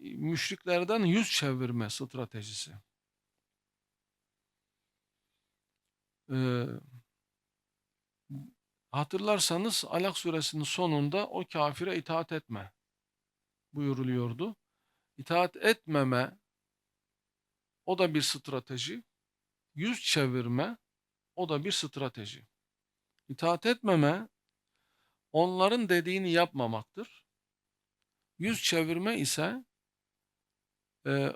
müşriklerden yüz çevirme stratejisi. Ee, hatırlarsanız Alak suresinin sonunda o kafire itaat etme buyuruluyordu. İtaat etmeme o da bir strateji. Yüz çevirme o da bir strateji. İtaat etmeme onların dediğini yapmamaktır. Yüz çevirme ise e,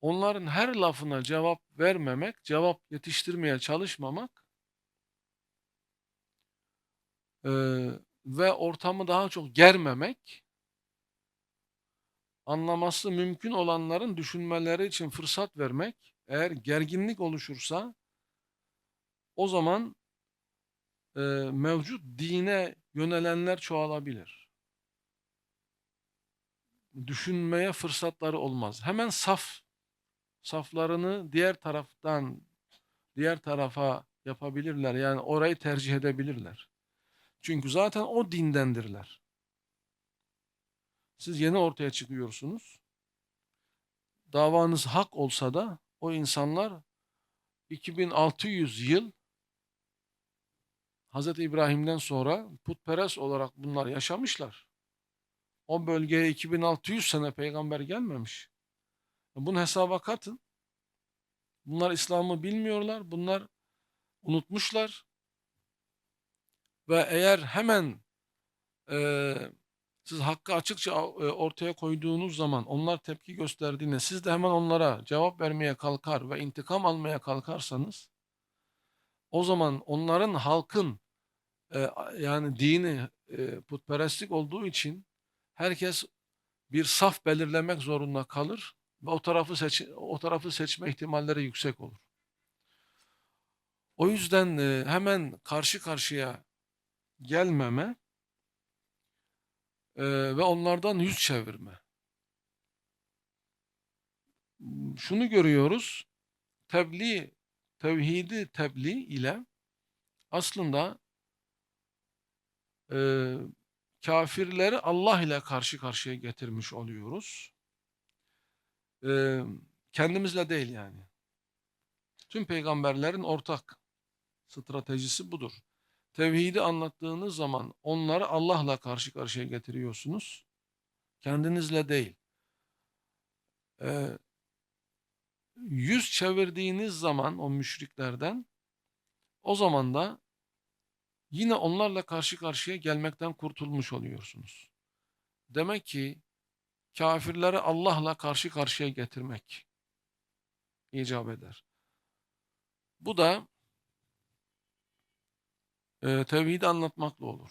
onların her lafına cevap vermemek, cevap yetiştirmeye çalışmamak e, ve ortamı daha çok germemek, anlaması mümkün olanların düşünmeleri için fırsat vermek, eğer gerginlik oluşursa o zaman e, mevcut dine yönelenler çoğalabilir. Düşünmeye fırsatları olmaz. Hemen saf saflarını diğer taraftan diğer tarafa yapabilirler. Yani orayı tercih edebilirler. Çünkü zaten o dindendirler. Siz yeni ortaya çıkıyorsunuz. Davanız hak olsa da o insanlar 2600 yıl Hz. İbrahim'den sonra putperest olarak bunlar yaşamışlar. O bölgeye 2600 sene peygamber gelmemiş. Bunu hesaba katın. Bunlar İslam'ı bilmiyorlar. Bunlar unutmuşlar. Ve eğer hemen e, siz hakkı açıkça e, ortaya koyduğunuz zaman onlar tepki gösterdiğinde siz de hemen onlara cevap vermeye kalkar ve intikam almaya kalkarsanız o zaman onların halkın e, yani dini e, putperestlik olduğu için herkes bir saf belirlemek zorunda kalır ve o tarafı seç o tarafı seçme ihtimalleri yüksek olur. O yüzden e, hemen karşı karşıya gelmeme e, ve onlardan yüz çevirme. Şunu görüyoruz. Tebliğ, tevhidi tebliğ ile aslında e, kafirleri Allah ile karşı karşıya getirmiş oluyoruz. E, kendimizle değil yani. Tüm peygamberlerin ortak stratejisi budur. Tevhidi anlattığınız zaman onları Allah'la karşı karşıya getiriyorsunuz. Kendinizle değil. Ee, yüz çevirdiğiniz zaman o müşriklerden o zaman da yine onlarla karşı karşıya gelmekten kurtulmuş oluyorsunuz. Demek ki kafirleri Allah'la karşı karşıya getirmek icap eder. Bu da e, tevhidi anlatmakla olur.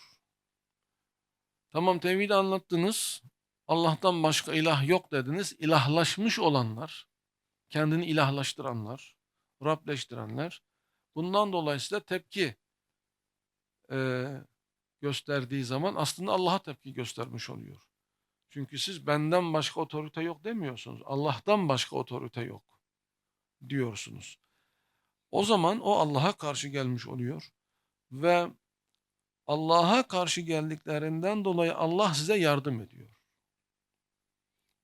Tamam tevhidi anlattınız. Allah'tan başka ilah yok dediniz. İlahlaşmış olanlar, kendini ilahlaştıranlar, Rableştirenler, bundan dolayı size tepki e, gösterdiği zaman aslında Allah'a tepki göstermiş oluyor. Çünkü siz benden başka otorite yok demiyorsunuz. Allah'tan başka otorite yok diyorsunuz. O zaman o Allah'a karşı gelmiş oluyor ve Allah'a karşı geldiklerinden dolayı Allah size yardım ediyor.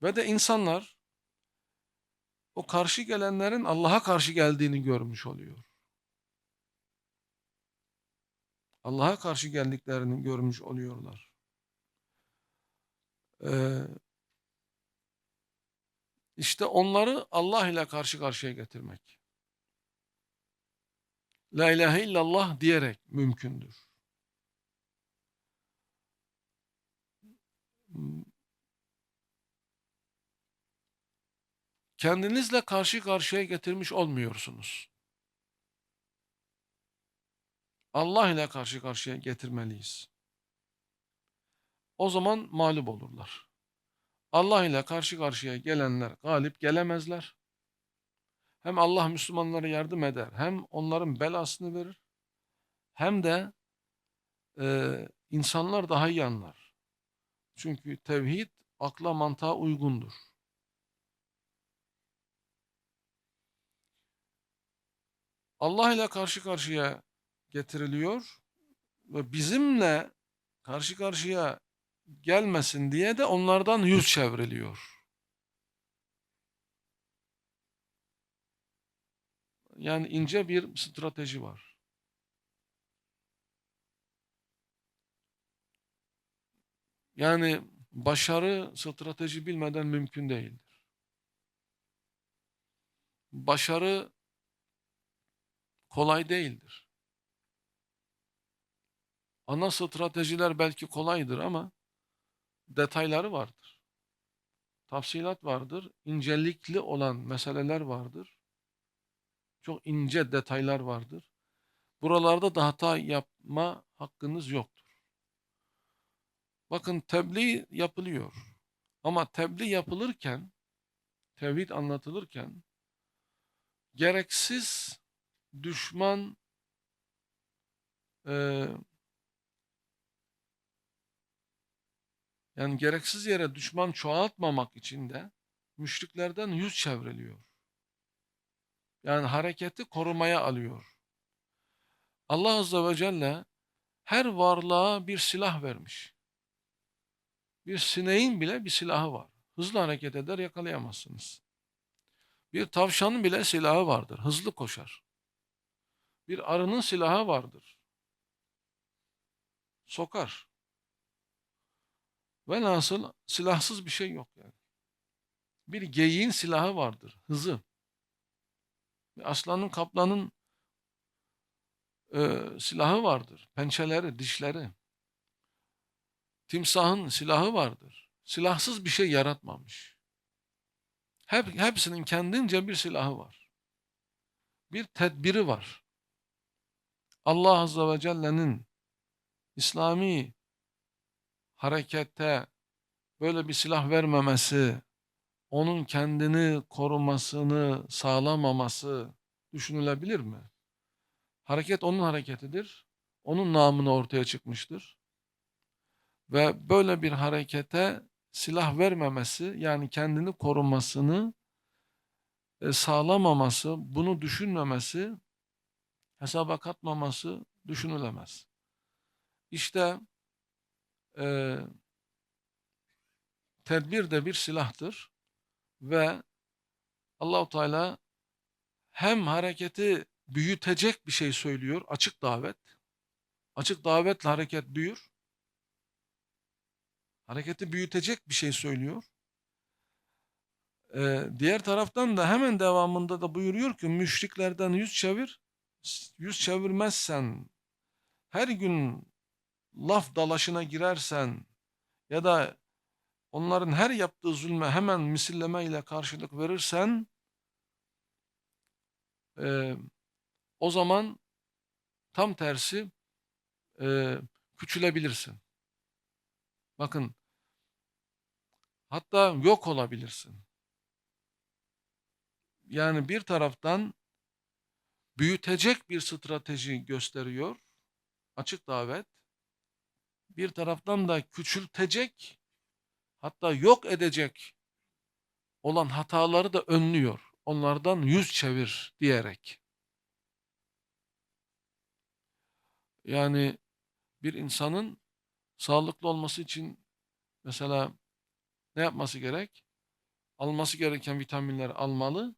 Ve de insanlar o karşı gelenlerin Allah'a karşı geldiğini görmüş oluyor. Allah'a karşı geldiklerini görmüş oluyorlar. Ee, işte onları Allah ile karşı karşıya getirmek. La ilahe illallah diyerek mümkündür. Kendinizle karşı karşıya getirmiş olmuyorsunuz. Allah ile karşı karşıya getirmeliyiz. O zaman mağlup olurlar. Allah ile karşı karşıya gelenler galip gelemezler. Hem Allah Müslümanlara yardım eder, hem onların belasını verir, hem de e, insanlar daha iyi anlar. Çünkü tevhid akla mantığa uygundur. Allah ile karşı karşıya getiriliyor ve bizimle karşı karşıya gelmesin diye de onlardan yüz çevriliyor. Yani ince bir strateji var. Yani başarı strateji bilmeden mümkün değildir. Başarı kolay değildir. Ana stratejiler belki kolaydır ama detayları vardır. Tafsilat vardır. incelikli olan meseleler vardır. Çok ince detaylar vardır. Buralarda da hata yapma hakkınız yoktur. Bakın tebliğ yapılıyor. Ama tebliğ yapılırken, tevhid anlatılırken gereksiz düşman e, yani gereksiz yere düşman çoğaltmamak için de müşriklerden yüz çevriliyor. Yani hareketi korumaya alıyor. Allah Azze ve Celle her varlığa bir silah vermiş. Bir sineğin bile bir silahı var. Hızlı hareket eder yakalayamazsınız. Bir tavşanın bile silahı vardır. Hızlı koşar. Bir arının silahı vardır. Sokar. Velhasıl silahsız bir şey yok yani. Bir geyiğin silahı vardır. Hızı. Aslanın, kaplanın e, silahı vardır. Pençeleri, dişleri. Timsahın silahı vardır. Silahsız bir şey yaratmamış. Hep, hepsinin kendince bir silahı var. Bir tedbiri var. Allah Azze ve Celle'nin İslami harekette böyle bir silah vermemesi, onun kendini korumasını sağlamaması düşünülebilir mi? Hareket onun hareketidir. Onun namını ortaya çıkmıştır. Ve böyle bir harekete silah vermemesi yani kendini korumasını e, sağlamaması, bunu düşünmemesi, hesaba katmaması düşünülemez. İşte e, tedbir de bir silahtır ve Allahu Teala hem hareketi büyütecek bir şey söylüyor, açık davet. Açık davetle hareket büyür. Hareketi büyütecek bir şey söylüyor. Ee, diğer taraftan da hemen devamında da buyuruyor ki müşriklerden yüz çevir. Yüz çevirmezsen her gün laf dalaşına girersen ya da onların her yaptığı zulme hemen misilleme ile karşılık verirsen e, o zaman tam tersi e, küçülebilirsin. Bakın hatta yok olabilirsin. Yani bir taraftan büyütecek bir strateji gösteriyor. Açık davet. Bir taraftan da küçültecek hatta yok edecek olan hataları da önlüyor. Onlardan yüz çevir diyerek. Yani bir insanın sağlıklı olması için mesela ne yapması gerek? Alması gereken vitaminleri almalı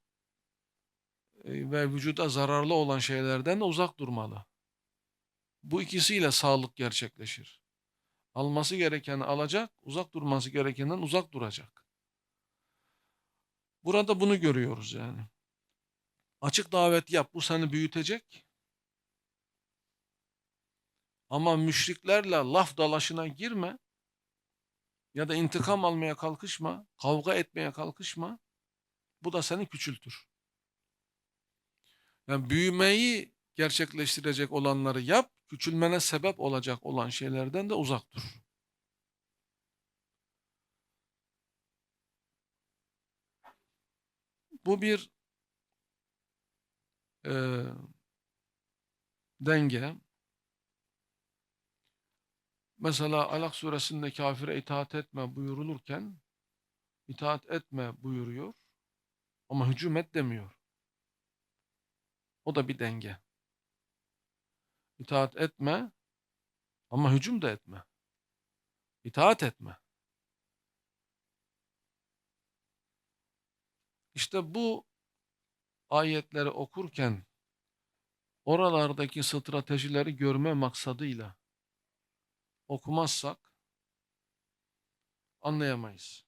e, ve vücuda zararlı olan şeylerden de uzak durmalı. Bu ikisiyle sağlık gerçekleşir. Alması gerekeni alacak, uzak durması gerekenden uzak duracak. Burada bunu görüyoruz yani. Açık davet yap, bu seni büyütecek. Ama müşriklerle laf dalaşına girme ya da intikam almaya kalkışma, kavga etmeye kalkışma. Bu da seni küçültür. Yani büyümeyi gerçekleştirecek olanları yap, küçülmene sebep olacak olan şeylerden de uzak dur. Bu bir e, denge. Mesela Alak suresinde kafire itaat etme buyurulurken itaat etme buyuruyor ama hücum et demiyor. O da bir denge. İtaat etme ama hücum da etme. İtaat etme. İşte bu ayetleri okurken oralardaki stratejileri görme maksadıyla okumazsak anlayamayız.